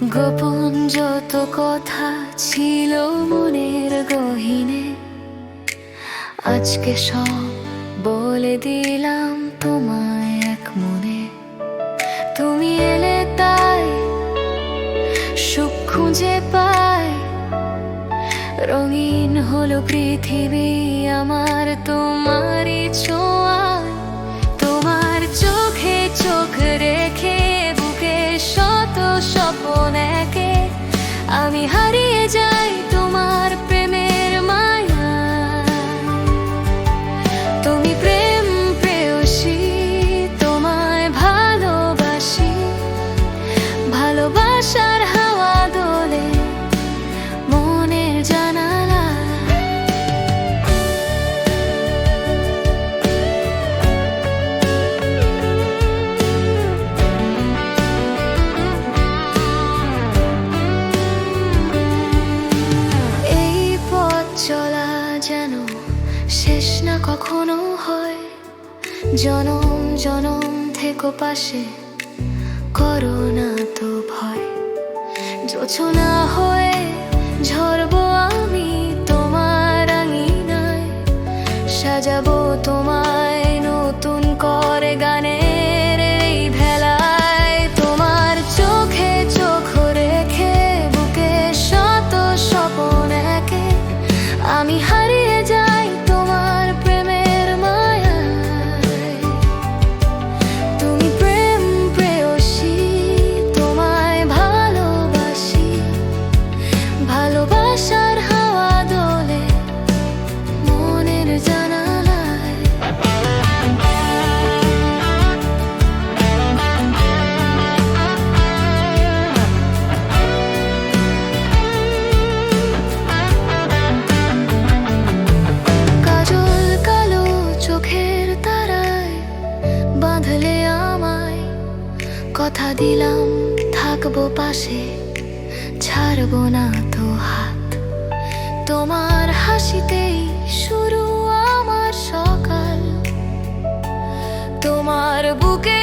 কত কথা ছিল মনের গহিনে, আজকে সব বলে দিলাম তোমায় এক মনে। তুমি এলে তাই, সুখ খুঁজে পাই। রঙিন হলো পৃথিবী আমার, তোমারই ছোঁয়ায় শত স্বপন একে আমি হারিয়ে যাই তোমার প্রেমের মায়া। তুমি প্রেম প্রেয়সী, তোমায় ভালোবাসি। ভালোবাসার হয়। জনম জনম থেকো পাশে। করো না তো ভয়। যোছনা হয় ঝরবো কথা দিলাম, থাকব পাশে, ছাড়বো না তো হাত। তোমার হাসিতেই শুরু আমার সকাল। তোমার বুকে